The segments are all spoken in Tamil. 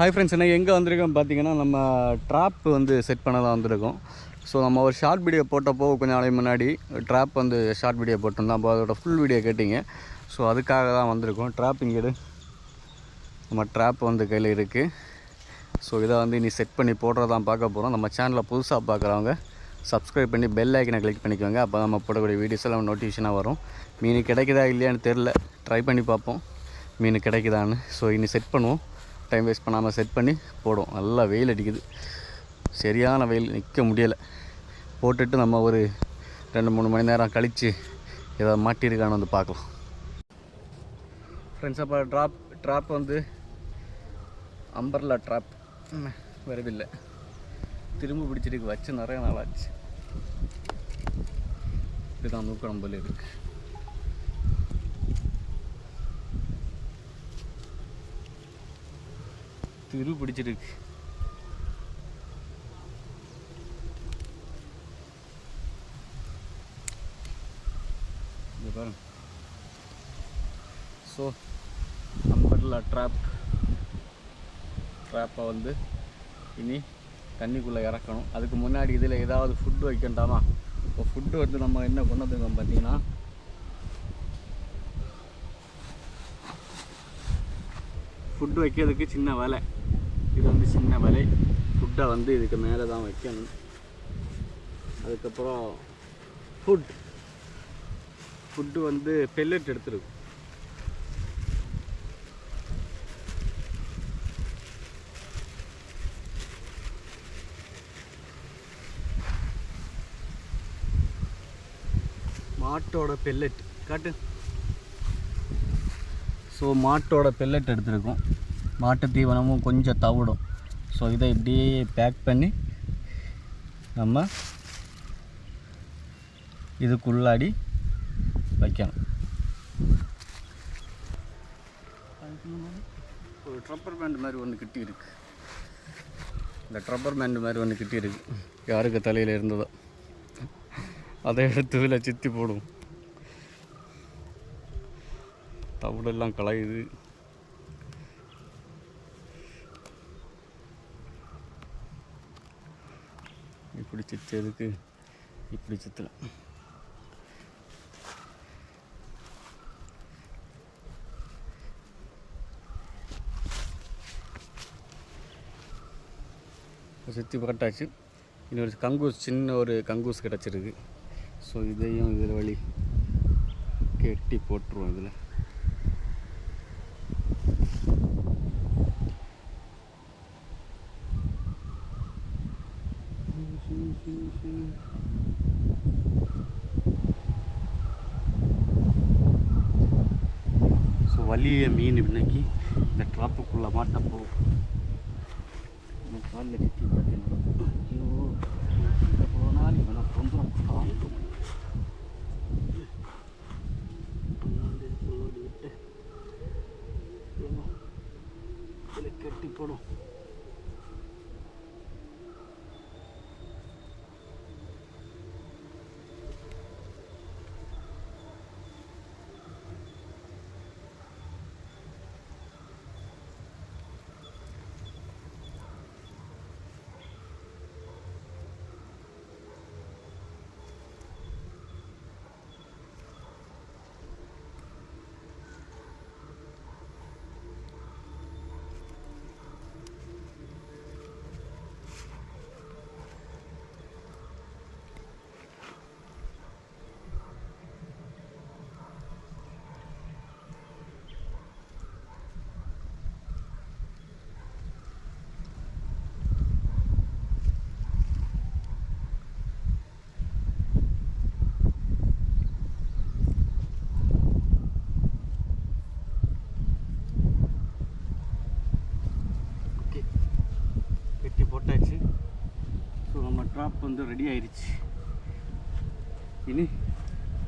ஹாய் ஃப்ரெண்ட்ஸ் என்ன எங்கே வந்திருக்கோம் பார்த்தீங்கன்னா நம்ம ட்ராப் வந்து செட் பண்ண தான் வந்திருக்கோம். ஸோ நம்ம ஒரு ஷார்ட் வீடியோ போட்டப்போ கொஞ்சம் நாளைக்கு முன்னாடி ட்ராப் வந்து ஷார்ட் வீடியோ போட்டிருந்தோம். அப்போ அதோட ஃபுல் வீடியோ கேட்டிங்க. ஸோ அதுக்காக தான் வந்திருக்கோம். ட்ராப் இங்கே நம்ம ட்ராப் வந்து கையில் இருக்குது ஸோ இதை வந்து இனி செட் பண்ணி போடுறதான் பார்க்க போகிறோம் நம்ம சேனலில் புதுசாக பார்க்குறவங்க சப்ஸ்கிரைப் பண்ணி பெல் ஐக்கனை கிளிக் பண்ணிக்கோங்க. அப்போ நம்ம போடக்கூடிய வீடியோஸ் எல்லாம் நோட்டிஃபிகேஷனாக வரும். மீன் கிடைக்குதா இல்லையான்னு தெரில ட்ரை பண்ணி பார்ப்போம். மீன் கிடைக்குதான்னு. ஸோ இனி செட் பண்ணுவோம். டைம் வேஸ்ட் பண்ணாமல் செட் பண்ணி போடுவோம். நல்லா வெயில் அடிக்குது. சரியான வெயில் நிற்க முடியலை. போட்டுட்டு நம்ம ஒரு ரெண்டு மூணு மணி நேரம் கழித்து ஏதாவது மாட்டியிருக்கான்னு வந்து பார்க்கலாம். ஃப்ரெண்ட்ஸ் அப்போ ட்ராப் ட்ராப் வந்து அம்பர்லா ட்ராப் வரவில்லை. திரும்ப பிடிச்சிருக்கு வச்சு நிறைய நாளாச்சு இதுதான் நூக்கடம் போல இருக்கு. திரு பிடிச்சிருக்கு. பாருங்க. ஸோ அம்பர்லா ட்ராப் ட்ராப்பை வந்து இனி தண்ணிக்குள்ளே இறக்கணும். அதுக்கு முன்னாடி இதில் ஏதாவது ஃபுட்டு வைக்கண்டாமா இப்போ ஃபுட்டு வந்து நம்ம என்ன கொண்டு வந்துருக்கோம் பார்த்தீங்கன்னா ஃபுட்டு வைக்கிறதுக்கு சின்ன வேலை. இது வந்து சின்ன வலை. ஃபுட்டை வந்து இதுக்கு மேலே தான் வைக்கணும். அதுக்கப்புறம் ஃபுட் ஃபுட்டு வந்து பெல்லட் எடுத்துருக்கும். மாட்டோட பெல்லட் காட்டு. ஸோ மாட்டோட பெல்லட் எடுத்திருக்கோம். மாட்டு தீவனமும் கொஞ்சம் தவிடும். ஸோ இதை இப்படியே பேக் பண்ணி நம்ம இதுக்குள்ளாடி வைக்கணும். ஒரு ட்ரப்பர் பேண்ட் மாதிரி ஒன்று கிட்டி இருக்குது இந்த ட்ரப்பர் பேண்ட் மாதிரி ஒன்று கிட்டி இருக்குது யாருக்கு தலையில் இருந்ததோ. அதை எடுத்து இதில் சித்தி போடுவோம். தவிடெல்லாம் கலையுது இப்படி சித்ததுக்கு இப்படி சித்தலாம் சுற்றி போட்டாச்சு இன்னொரு கங்கூஸ் சின்ன ஒரு கங்கூஸ் கிடச்சிருக்கு. ஸோ இதையும் இதில் வழி கெட்டி போட்டுருவோம் இதில். ஸோ வலிய மீன் இன்னைக்கு இந்த ட்ராப்புக்குள்ளே மாட்டப்போ காலில் கட்டி பார்த்தீங்கன்னா ஐயோ போனால் இவனை தொந்தரம் தாங்கும் கட்டி போடும் ஓகே கட்டி போட்டாச்சு ஸோ நம்ம ட்ராப் வந்து ரெடி ஆயிடுச்சு இனி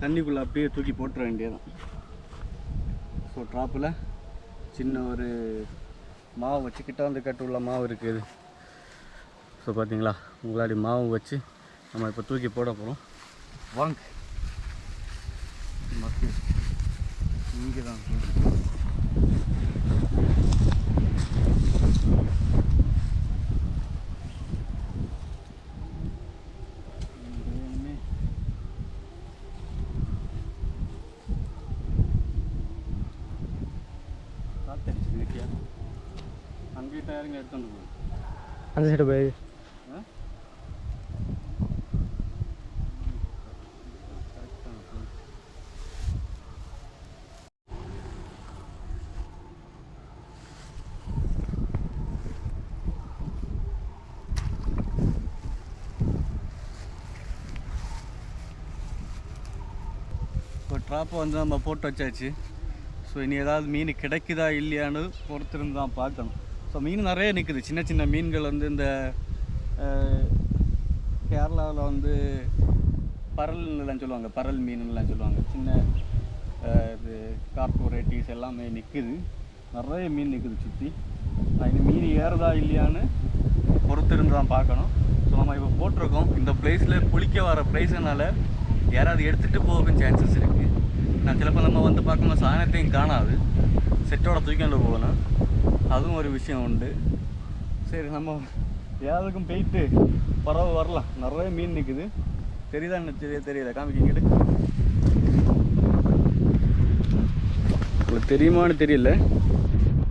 தண்ணிக்குள்ளே அப்படியே தூக்கி போட்டுற வேண்டியதான் ஸோ ட்ராப்பில் சின்ன ஒரு மாவு வச்சு கிட்டாந்து கட்டு உள்ள மாவு இருக்குது ஸோ பார்த்தீங்களா உங்களாடி மாவு வச்சு நம்ம இப்போ தூக்கி போட போகிறோம் வாங்க. மக்கள் இங்கே தான் ట్రాప్ టైరింగ్ ఎడుతుండదు అంత సెట్ வந்து நம்ம போட்டு வச்சாச்சு ஸோ இனி ஏதாவது மீன் கிடைக்குதா இல்லையான்னு பொறுத்திருந்து தான் பார்க்கணும். ஸோ மீன் நிறைய நிற்குது சின்ன சின்ன மீன்கள் வந்து இந்த கேரளாவில் வந்து பரல்லாம் சொல்லுவாங்க. பரல் மீன்லாம் சொல்லுவாங்க. சின்ன இது கார்போரேட்டிஸ் எல்லாமே நிற்குது நிறைய மீன் நிற்குது சுற்றி நான் இனி மீன் ஏறுதா இல்லையான்னு பொறுத்திருந்து தான் பார்க்கணும். ஸோ நம்ம இப்போ போட்டிருக்கோம். இந்த பிளேஸில் குளிக்க வர பிளேஸ்னால யாராவது எடுத்துகிட்டு போகும் சான்சஸ் இருக்குது நான் சிலப்போ நம்ம வந்து பார்க்கும்போது சாணத்தையும் காணாது செட்டோட தூக்கிட்டு போகணும் அதுவும் ஒரு விஷயம் உண்டு சரி நம்ம யாருக்கும் போயிட்டு பறவை வரலாம் நிறைய மீன் நிற்குது தெரியுதான்னு தெரிய தெரியல காமிக்கிங்கிட்டு உங்களுக்கு தெரியுமான்னு தெரியல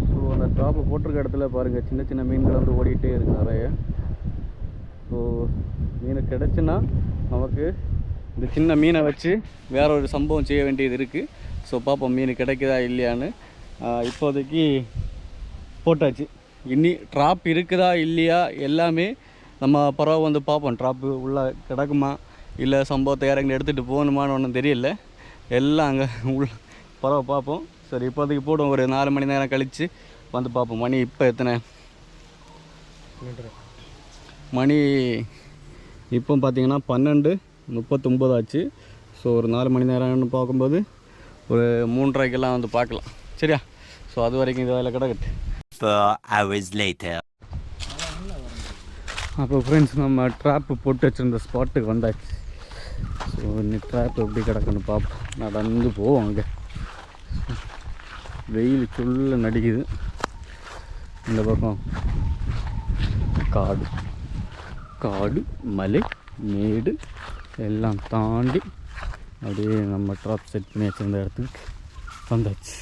ஸோ அந்த ட்ராப்பை போட்டிருக்க இடத்துல பாருங்கள் சின்ன சின்ன மீன்கள் வந்து ஓடிக்கிட்டே இருக்கு நிறைய ஸோ மீன் கிடச்சுன்னா நமக்கு இந்த சின்ன மீனை வச்சு வேற ஒரு சம்பவம் செய்ய வேண்டியது இருக்குது ஸோ பார்ப்போம் மீன் கிடைக்குதா இல்லையான்னு. இப்போதைக்கு போட்டாச்சு. இனி ட்ராப் இருக்குதா இல்லையா எல்லாமே நம்ம பறவை வந்து பார்ப்போம் ட்ராப்பு உள்ளே கிடக்குமா? இல்லை சம்பவத்தை இறங்கி எடுத்துகிட்டு போகணுமான்னு ஒன்றும் தெரியல. எல்லாம் அங்கே உள்ள பறவை பார்ப்போம் சரி இப்போதைக்கு போடுவோம். ஒரு நாலு மணி நேரம் கழித்து வந்து பார்ப்போம் மணி இப்போ எத்தனை? மணி இப்போ பார்த்தீங்கன்னா பன்னெண்டு. முப்பத்தொம்போது ஆச்சு. ஸோ ஒரு நாலு மணி நேரம்னு பார்க்கும்போது ஒரு மூன்றரைக்கெல்லாம் வந்து பார்க்கலாம். சரியா? ஸோ அது வரைக்கும் இது வேலை கிடக்கட்டு. அப்போ ஃப்ரெண்ட்ஸ் நம்ம ட்ராப்பு போட்டு வச்சுருந்த ஸ்பாட்டுக்கு வந்தாச்சு. ஸோ இன்னி ட்ராப் எப்படி கிடக்குன்னு பார்ப்போம். நடந்து போவோம் அங்கே. வெயில் சுள்ள நடிக்குது இந்த பக்கம் காடு. காடு மலை மேடு. எல்லாம் தாண்டி அப்படியே நம்ம ட்ராப் செட் பண்ணி வச்சிருந்த இடத்துக்கு வந்தாச்சு.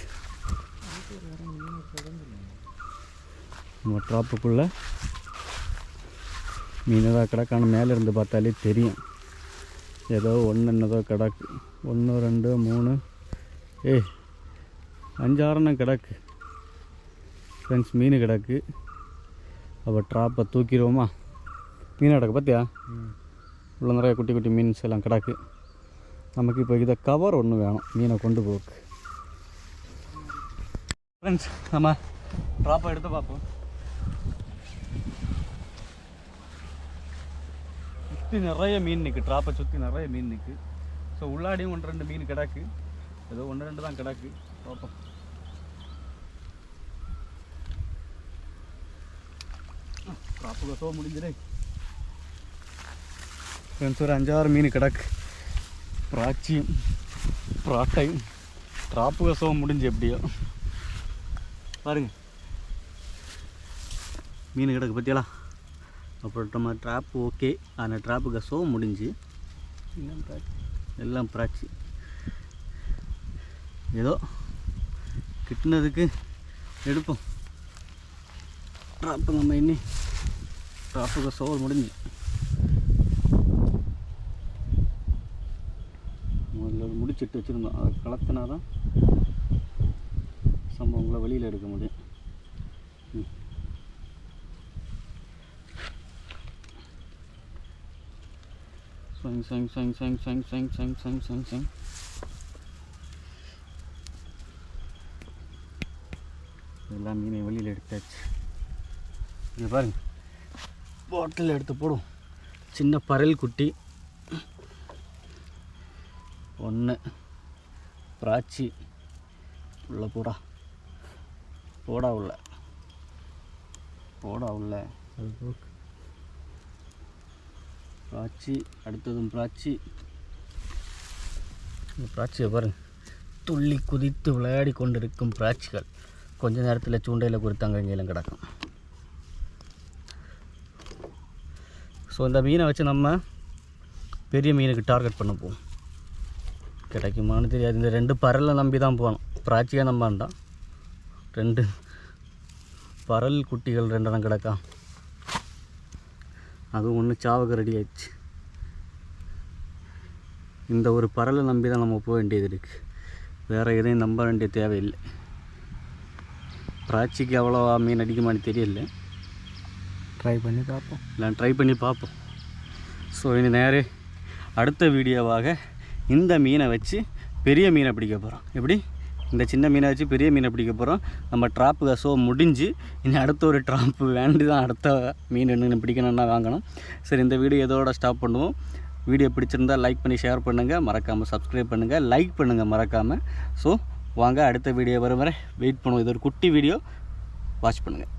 நம்ம ட்ராப்புக்குள்ளே மீன் கிடக்கான மேலே இருந்து பார்த்தாலே தெரியும். ஏதோ ஒன்று என்னதோ கிடக்கு. ஒன்று ரெண்டு மூணு. ஏ அஞ்சாறுன்னு கிடக்கு. ஃப்ரெண்ட்ஸ் மீன் கிடக்கு. அப்போ ட்ராப்பை தூக்கிடுவோமா? மீன் கிடக்கு பார்த்தியா உள்ள நிறைய குட்டி குட்டி மீன்ஸ் எல்லாம் கிடக்கு. நமக்கு இப்போ இதை கவர் ஒன்று வேணும். மீனை கொண்டு போக்கு ஃப்ரெண்ட்ஸ் நம்ம ட்ராப்பை எடுத்து பார்ப்போம். சுற்றி நிறைய மீன் நிற்கு ட்ராப்பை சுற்றி நிறைய மீன் நிற்கு ஸோ உள்ளாடியும் ஒன்று ரெண்டு மீன் கிடக்கு. ஏதோ ஒன்று ரெண்டு தான் கிடக்கு. பார்ப்போம். ட்ராப்புக்கு சோ முடிஞ்சிடே ஃப்ரெண்ட்ஸ் ஒரு அஞ்சாறு மீன் கிடக்கு பிராச்சியும் பிராட்டையும் ட்ராப்பு கசவம் முடிஞ்சு எப்படியோ பாருங்க மீன் கிடக்கு பற்றியலாம் அப்புறம் நம்ம ட்ராப் ஓகே அந்த ட்ராப்பு ஷோ முடிஞ்சு எல்லாம் பிராச்சி எல்லாம் பிராச்சி ஏதோ கிட்டினதுக்கு எடுப்போம் ட்ராப்பு நம்ம இன்னி ட்ராப்புக்கு சோல் முடிஞ்சு முதல்ல அது வச்சுருந்தோம். அதை கலத்தினா தான் சம்பவங்களை வெளியில் எடுக்க முடியும். ம். Swing, swing, swing, swing, swing, swing, swing, swing, swing, swing. எல்லா மீனையும் வெளியில் எடுத்தாச்சு. இங்கே பாருங்க. பாட்டில் எடுத்து போடும் சின்ன பரல் குட்டி. ஒன்று. பிராச்சி உள்ள போடா. போடா உள்ள. போடா உள்ள. பிராச்சி அடுத்ததும் பிராச்சி இந்த பிராச்சியை பாருங்க துள்ளி குதித்து விளையாடி கொண்டிருக்கும் பிராச்சிகள் கொஞ்ச நேரத்தில் சூண்டையில் குறித்தாங்க இங்கேயும் கிடக்கும். ஸோ இந்த மீனை வச்சு நம்ம பெரிய மீனுக்கு டார்கெட் பண்ண போவோம். கிடைக்குமான்னு தெரியாது. இந்த ரெண்டு பரலை நம்பி தான் போகணும். பிராச்சியாக நம்ப வேண்டாம். ரெண்டு பரல் குட்டிகள் ரெண்டெண்ணம் கிடக்கா. அதுவும் ஒன்று சாவுக்கு ரெடி ஆயிடுச்சு. இந்த ஒரு பரலை நம்பி தான் நம்ம போக வேண்டியது இருக்குது வேறு எதையும் நம்ப வேண்டிய தேவையில்லை. பிராச்சிக்கு அவ்வளோவா மீன் அடிக்குமான்னு தெரியல. ட்ரை பண்ணி பார்ப்போம். இல்லை ட்ரை பண்ணி பார்ப்போம். ஸோ இனி நேரே அடுத்த வீடியோவாக இந்த மீனை வச்சு பெரிய மீனை பிடிக்க போகிறோம் எப்படி? இந்த சின்ன மீனை வச்சு பெரிய மீனை பிடிக்க போகிறோம் நம்ம ட்ராப்பு ஷோ முடிஞ்சு இனி அடுத்த ஒரு ட்ராப்பு வேண்டி தான் அடுத்த மீன் என்ன பிடிக்கணும்னா வாங்கணும். சரி இந்த வீடியோ இதோட ஸ்டாப் பண்ணுவோம். வீடியோ பிடிச்சிருந்தா லைக் பண்ணி ஷேர் பண்ணுங்கள் மறக்காமல் சப்ஸ்கிரைப் பண்ணுங்கள் லைக் பண்ணுங்கள் மறக்காமல் ஸோ வாங்க அடுத்த வீடியோ வரும் வரை வெயிட் பண்ணுவோம். இது ஒரு குட்டி வீடியோ. வாட்ச் பண்ணுங்கள்